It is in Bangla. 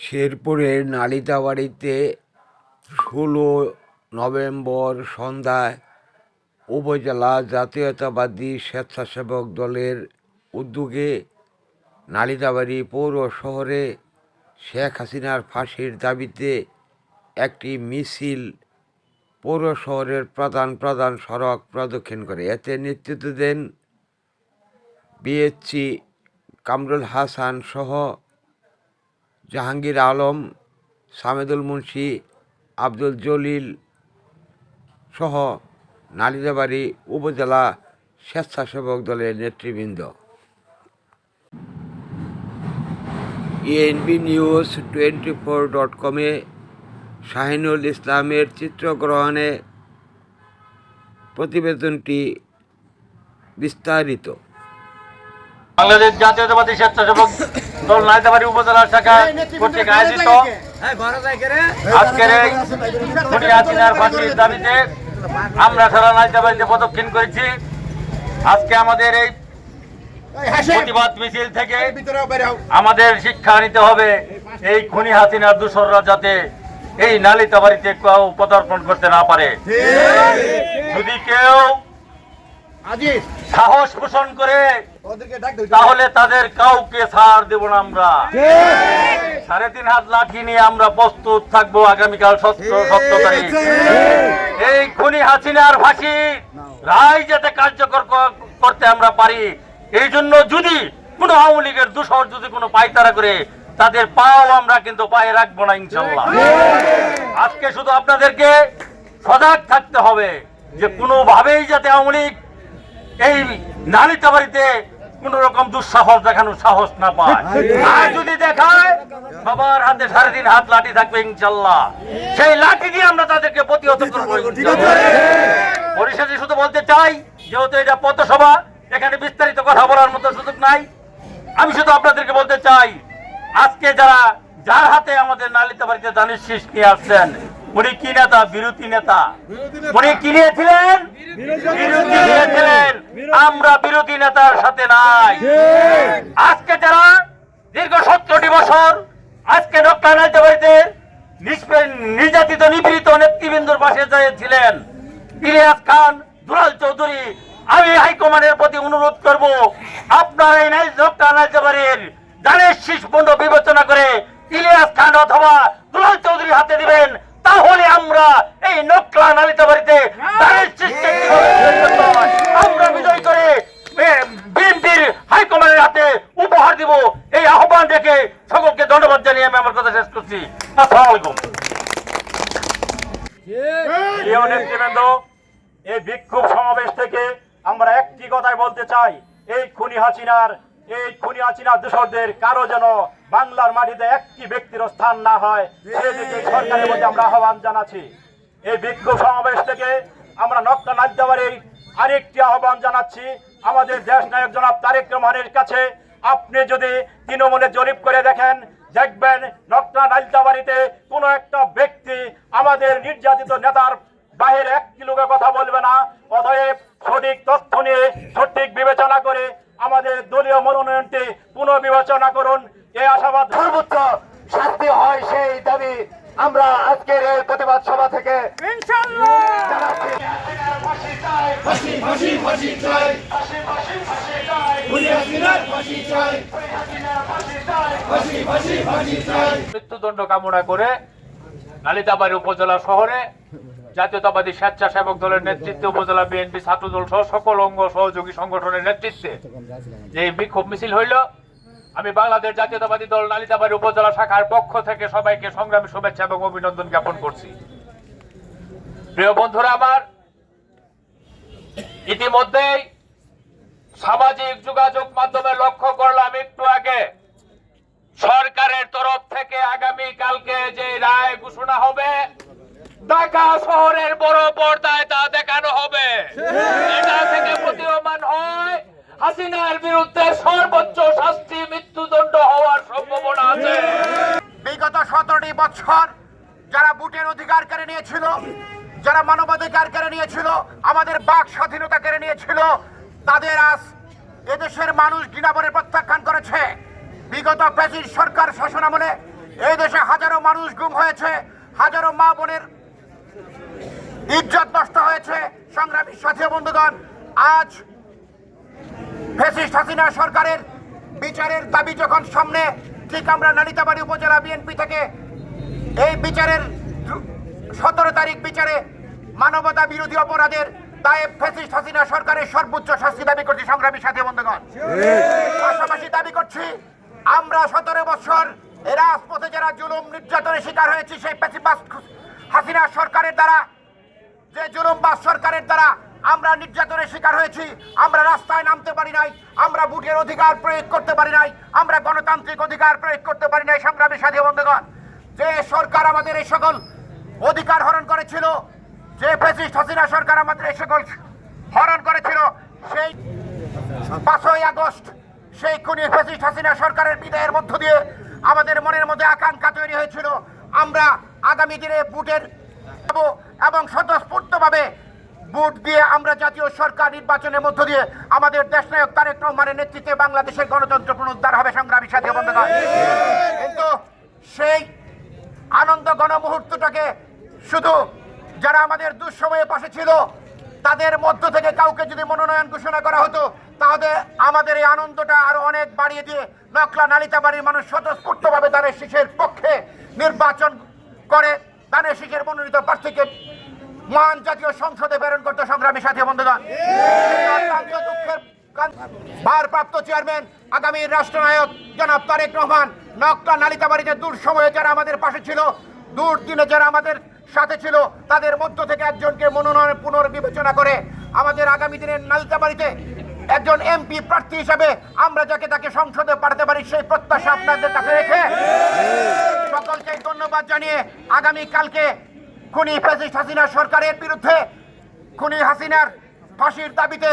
শেরপুরের নালিতাবাড়িতে ষোলো নভেম্বর সন্ধ্যায় উপজেলা জাতীয়তাবাদী স্বেচ্ছাসেবক দলের উদ্যোগে নালিতাবাড়ি পৌর শহরে শেখ হাসিনার ফাঁসির দাবিতে একটি মিছিল পৌর শহরের প্রধান প্রধান সড়ক প্রদক্ষিণ করে। এতে নেতৃত্ব দেন বিএসসি কামরুল হাসান সহ জাহাঙ্গীর আলম, সামেদুল মুন্সি, আব্দুল জলিল সহ নালিতাবাড়ি উপজেলা স্বেচ্ছাসেবক দলের নেতৃবৃন্দ। ENB news twenty four dot কমে শাহিনুল ইসলামের চিত্রগ্রহণে প্রতিবেদনটি বিস্তারিত। বাংলাদেশ জাতীয়তাবাদী স্বেচ্ছাসেবক দল নাইতাবাড়ি উপজেলা শাখা কর্তৃক আয়োজিত আজকের হাসিনার ফাঁসির দাবিতে আমরা সারা নাইতাবাড়িতে প্রদক্ষিণ করেছি। আজকে আমাদের এই প্রতিবাদ মিছিল থেকে আমাদের শিক্ষা নিতে হবে। এই খুনি হাসিনার দূষররা যাতে এই নালিতাবাড়িতে কেউ পদার্পণ করতে না পারে। যদি কেউ সাহস পোষণ করে তাহলে তাদের কাউকে ছাড় দেব না আমরা। সাড়ে তিন হাত লাঠি নিয়ে আমরা প্রস্তুত থাকব আগামীকাল সত্য তারিখ এই খুনি হাসিনার ফাঁসি রায় যাতে কার্যকর করতে আমরা পারি এই জন্য যদি কোনো আওয়ামী লীগের দূষর যদি কোনো পায়তারা করে তাদের পাও আমরা কিন্তু পায়ে রাখব না ইনশাল্লাহ আজকে শুধু আপনাদেরকে সজাগ থাকতে হবে যে কোনোভাবেই যাতে আওয়ামী লীগ এই নালিতাবাড়িতে কোন রকম দুঃসাহস দেখানোর সাহস না পায়। আর যদি দেখায় সবার হাতে সাড়ে হাত লাঠি থাকবে ইনশাল্লাহ। সেই লাঠি দিয়ে আমরা তাদেরকে প্রতিহত করব। পরিশেষে শুধু বলতে চাই, যেহেতু এটা পথসভা, এখানে বিস্তারিত কথা বলার মতো সুযোগ নাই। আমি শুধু আপনাদেরকে বলতে চাই, আজকে যারা, যার হাতে আমাদের নালিতাবাড়িতে দানিশ শীষ নিয়ে আসছেন উনি কি নেতা? বিরোধী নেতা। উনি কি নিয়েছিলেন? বিরোধী নিয়েছিলেন। আমরা বিরোধী নেতার সাথে নাই। আজকে যারা দীর্ঘ সত্তরটি বছর আজকে নালিতাবাড়িতে নিষ্পে- নির্যাতিত নিপীড়িত নেতৃবৃন্দর পাশে ছিলেন ইলিয়াস খান দুলাল চৌধুরী আমি হাইকমান্ডের প্রতি অনুরোধ করব আপনার এই নাইজাবাড়ির দানের শীষ বিবেচনা করে ইলিয়াস খান অথবা দুলাল চৌধুরী হাতে দিবেন এই নকলা নালিতা বাড়িতে হয়, আমরা বিজয় করে বিএনপির হাইকমান্ডের হাতে উপহার দিব। এই আহ্বান রেখে সকলকে ধন্যবাদ জানিয়ে আমি আমার কথা শেষ করছি। আসসালামু আলাইকুম। প্রিয় নেতৃবৃন্দ এই বিক্ষোভ সমাবেশ থেকে আমরা একটি কথাই বলতে চাই। এই খুনি হাসিনার এই খুনি হাসিনা দূষরদের কারও যেন বাংলার মাটিতে একটি ব্যক্তির স্থান না হয় সেদিকে সরকারের মধ্যে আমরা আহ্বান জানাচ্ছি। এই বিক্ষোভ সমাবেশ থেকে আমরা নক্কা নাজদাবাড়ির আরেকটি আহ্বান জানাচ্ছি। আমাদের দেশ নায়ক জনাব তারেক রহমানের কাছে আপনি যদি তৃণমূলে জরিপ করে দেখেন, দেখবেন নকটা নাজদাবাড়িতে কোনো একটা ব্যক্তি আমাদের নির্যাতিত নেতার বাইরে এক কিলোকে কথা বলবে না। অতএব সঠিক তথ্য নিয়ে সঠিক বিবেচনা করে আমাদের দলীয় মনোনয়নটি পুনর্বিবেচনা করুন। এই আশাবাদ সর্বোচ্চ শাস্তি হয় সেই দাবি আমরা আজকের এই প্রতিবাদ সভা থেকে মৃত্যুদণ্ড কামনা করে নালিতাবাড়ি উপজেলা শহরে জাতীয়তাবাদী স্বেচ্ছাসেবক দলের নেতৃত্বে উপজেলা বিএনপি ছাত্রদল সহ সকল অঙ্গ সহযোগী সংগঠনের নেতৃত্বে যে বিক্ষোভ মিছিল হইল আমি বাংলাদেশ জাতীয়তাবাদী দল নালিতাবাড়ি উপজেলা শাখার পক্ষ থেকে সবাইকে সংগ্রামী শুভেচ্ছা এবং অভিনন্দন জ্ঞাপন করছি। প্রিয় বন্ধুরা আমার ইতিমধ্যেই সামাজিক যোগাযোগ মাধ্যমে লক্ষ্য করলাম একটু আগে সরকারের তরফ থেকে আগামী কালকে যে রায় ঘোষণা হবে ঢাকা শহরের বড় পর্দায় তা দেখানো হবে। এটা থেকে প্রতীয়মান হয় হাসিনার বিরুদ্ধে সর্বোচ্চ সতেরোটি বছর যারা বুটের অধিকার কেড়ে নিয়েছিল, যারা মানবাধিকার কেড়ে নিয়েছিল, আমাদের বাক স্বাধীনতা কেড়ে নিয়েছিল, তাদের আজ এদেশের মানুষ ঘৃণাবরে প্রত্যাখ্যান করেছে। বিগত প্রাচীন সরকার শাসন আমলে এই দেশে হাজারো মানুষ গুম হয়েছে, হাজারো মা বোনের ইজ্জত নষ্ট হয়েছে। সংগ্রামী সাথী বন্ধুগণ, আজ ফেসিস্ট হাসিনা সরকারের বিচারের দাবি যখন সামনে, ঠিক আমরা নালিতাবাড়ি উপজেলা বিএনপি থেকে এই বিচারের সতেরো তারিখ বিচারে মানবতা বিরোধী অপরাধের দায়ে ফেসিস্ট হাসিনা সরকারের সর্বোচ্চ শাস্তি দাবি করছি সংগ্রামী সাথী বন্ধুগণ। পাশাপাশি দাবি করছি, আমরা সতেরো বছর এ রাজপথে যারা জুলুম নির্যাতনের শিকার হয়েছি, সেই প্যাসিবাস হাসিনা সরকারের দ্বারা, যে জুলুমবাজ সরকারের দ্বারা আমরা নির্যাতনের শিকার হয়েছি, আমরা রাস্তায় নামতে পারি নাই, আমরা বুটের অধিকার প্রয়োগ করতে পারি নাই, আমরা গণতান্ত্রিক অধিকার প্রয়োগ করতে পারি নাই, সংগ্রামী সাথী বন্ধুগণ। যে সরকার আমাদের এই সকল অধিকার হরণ করেছিল, যে ফেসিস্ট হাসিনা সরকার আমাদের এই সকল হরণ করেছিল, সেই পাঁচই আগস্ট সেই খুনি ফেসিস্ট হাসিনা সরকারের বিদায়ের মধ্য দিয়ে আমাদের মনের মধ্যে আকাঙ্ক্ষা তৈরি হয়েছিল। আমরা আগামী দিনে বুটের এবং স্বতঃস্ফূর্তভাবে ভোট দিয়ে আমরা জাতীয় সরকার নির্বাচনের মধ্য দিয়ে আমাদের দেশনায়ক তারেক রহমানের নেতৃত্বে বাংলাদেশের গণতন্ত্র পুনরুদ্ধার হবে সংগ্রামী সাথী বন্ধুগণ। কিন্তু সেই আনন্দ গণমুহূর্তটাকে শুধু যারা আমাদের দুঃসময়ে পাশে ছিল, তাদের মধ্য থেকে কাউকে যদি মনোনয়ন ঘোষণা করা হতো, তাহলে আমাদের এই আনন্দটা আরও অনেক বাড়িয়ে দিয়ে নকলা নালিতাবাড়ির মানুষ স্বতঃস্ফূর্তভাবে দানের শীষের পক্ষে নির্বাচন করে। দানের শীষের মনোনীত প্রার্থীকে মহান জাতীয় সংসদে প্রেরণ করতে সংগ্রামী সাথী বন্ধুগণ। দুঃখের ভারপ্রাপ্ত চেয়ারম্যান আগামী রাষ্ট্রনায়ক জনাব তারেক রহমান নকলা নালিতাবাড়িতে দূর সময়ে যারা আমাদের পাশে ছিল, দূর দিনে যারা আমাদের সাথে ছিল, তাদের মধ্য থেকে একজনকে মনোনয়ন পুনর্বিবেচনা করে আমাদের আগামী দিনের নালিতাবাড়িতে একজন এমপি প্রার্থী হিসাবে আমরা যাকে তাকে সংসদে পাঠাতে পারি, সেই প্রত্যাশা আপনাদের কাছে রেখে সকলকে ধন্যবাদ জানিয়ে আগামী কালকে খুনি ফেসিস্ট হাসিনা সরকারের বিরুদ্ধে খুনি হাসিনার ফাঁসির দাবিতে